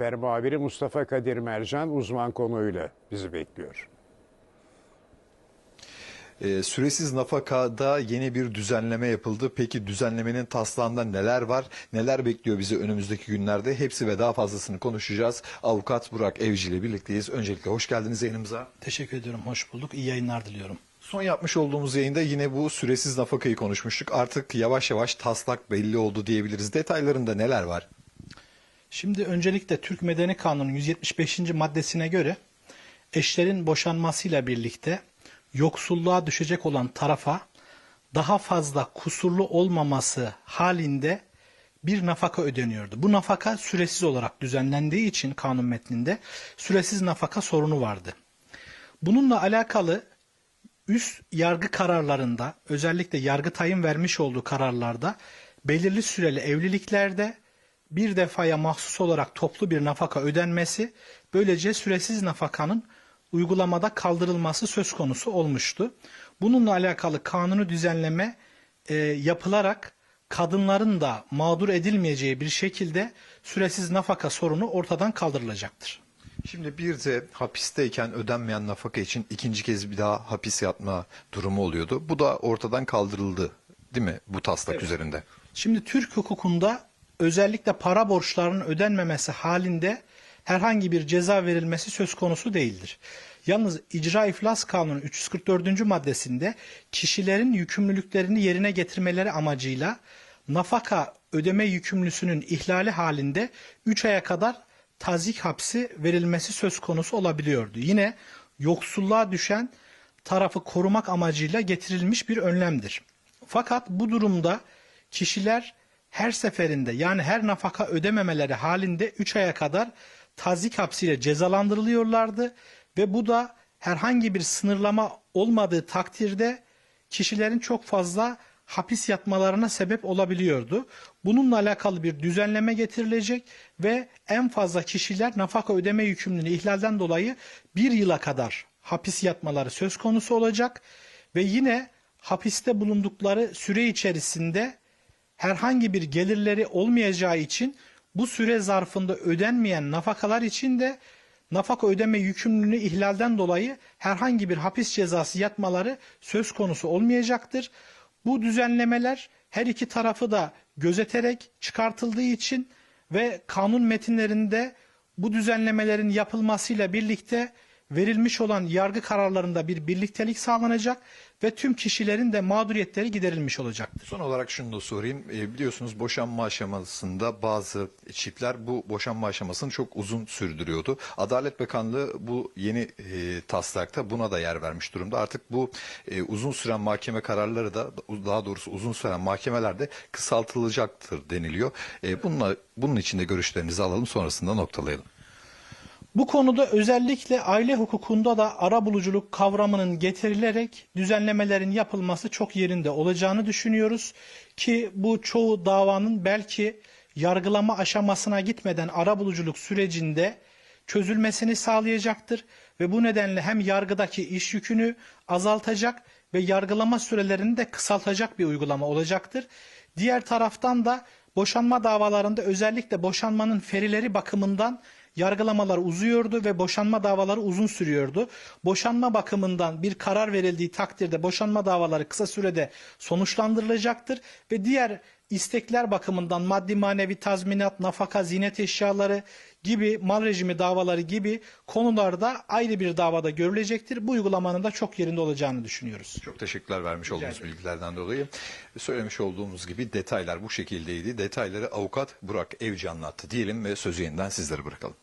Haber muhabiri Mustafa Kadir Mercan uzman konuyla bizi bekliyor. Ee, süresiz nafakada yeni bir düzenleme yapıldı. Peki düzenlemenin taslağında neler var? Neler bekliyor bizi önümüzdeki günlerde? Hepsi ve daha fazlasını konuşacağız. Avukat Burak Evci ile birlikteyiz. Öncelikle hoş geldiniz yayınımıza. Teşekkür ediyorum. Hoş bulduk. İyi yayınlar diliyorum. Son yapmış olduğumuz yayında yine bu süresiz nafakayı konuşmuştuk. Artık yavaş yavaş taslak belli oldu diyebiliriz. Detaylarında neler var? Şimdi öncelikle Türk Medeni Kanunu'nun 175. maddesine göre eşlerin boşanmasıyla birlikte yoksulluğa düşecek olan tarafa daha fazla kusurlu olmaması halinde bir nafaka ödeniyordu. Bu nafaka süresiz olarak düzenlendiği için kanun metninde süresiz nafaka sorunu vardı. Bununla alakalı üst yargı kararlarında özellikle Yargıtay'ın vermiş olduğu kararlarda belirli süreli evliliklerde bir defaya mahsus olarak toplu bir nafaka ödenmesi böylece süresiz nafakanın uygulamada kaldırılması söz konusu olmuştu. Bununla alakalı kanunu düzenleme e, yapılarak kadınların da mağdur edilmeyeceği bir şekilde süresiz nafaka sorunu ortadan kaldırılacaktır. Şimdi bir de hapisteyken ödenmeyen nafaka için ikinci kez bir daha hapis yatma durumu oluyordu. Bu da ortadan kaldırıldı değil mi bu taslak üzerinde? Şimdi Türk hukukunda özellikle para borçlarının ödenmemesi halinde herhangi bir ceza verilmesi söz konusu değildir. Yalnız İcra İflas Kanunu 344. maddesinde kişilerin yükümlülüklerini yerine getirmeleri amacıyla nafaka ödeme yükümlüsünün ihlali halinde 3 aya kadar tazik hapsi verilmesi söz konusu olabiliyordu. Yine yoksulluğa düşen tarafı korumak amacıyla getirilmiş bir önlemdir. Fakat bu durumda kişiler her seferinde yani her nafaka ödememeleri halinde 3 aya kadar tazik hapsiyle cezalandırılıyorlardı ve bu da herhangi bir sınırlama olmadığı takdirde kişilerin çok fazla hapis yatmalarına sebep olabiliyordu. Bununla alakalı bir düzenleme getirilecek ve en fazla kişiler nafaka ödeme yükümlülüğünü ihlalden dolayı bir yıla kadar hapis yatmaları söz konusu olacak ve yine hapiste bulundukları süre içerisinde herhangi bir gelirleri olmayacağı için bu süre zarfında ödenmeyen nafakalar için de nafaka ödeme yükümlülüğünü ihlalden dolayı herhangi bir hapis cezası yatmaları söz konusu olmayacaktır. Bu düzenlemeler her iki tarafı da gözeterek çıkartıldığı için ve kanun metinlerinde bu düzenlemelerin yapılmasıyla birlikte verilmiş olan yargı kararlarında bir birliktelik sağlanacak ve tüm kişilerin de mağduriyetleri giderilmiş olacaktır. Son olarak şunu da sorayım. E, biliyorsunuz boşanma aşamasında bazı çiftler bu boşanma aşamasını çok uzun sürdürüyordu. Adalet Bakanlığı bu yeni e, taslakta buna da yer vermiş durumda. Artık bu e, uzun süren mahkeme kararları da daha doğrusu uzun süren mahkemeler de kısaltılacaktır deniliyor. Bununla bunun için de görüşlerinizi alalım sonrasında noktalayalım. Bu konuda özellikle aile hukukunda da arabuluculuk kavramının getirilerek düzenlemelerin yapılması çok yerinde olacağını düşünüyoruz ki bu çoğu davanın belki yargılama aşamasına gitmeden arabuluculuk sürecinde çözülmesini sağlayacaktır ve bu nedenle hem yargıdaki iş yükünü azaltacak ve yargılama sürelerini de kısaltacak bir uygulama olacaktır. Diğer taraftan da boşanma davalarında özellikle boşanmanın ferileri bakımından yargılamalar uzuyordu ve boşanma davaları uzun sürüyordu. Boşanma bakımından bir karar verildiği takdirde boşanma davaları kısa sürede sonuçlandırılacaktır ve diğer istekler bakımından maddi manevi tazminat, nafaka, zinet eşyaları gibi mal rejimi davaları gibi konularda ayrı bir davada görülecektir. Bu uygulamanın da çok yerinde olacağını düşünüyoruz. Çok teşekkürler vermiş olduğunuz bilgilerden dolayı. Söylemiş olduğumuz gibi detaylar bu şekildeydi. Detayları avukat Burak Evci anlattı diyelim ve sözü yeniden sizlere bırakalım.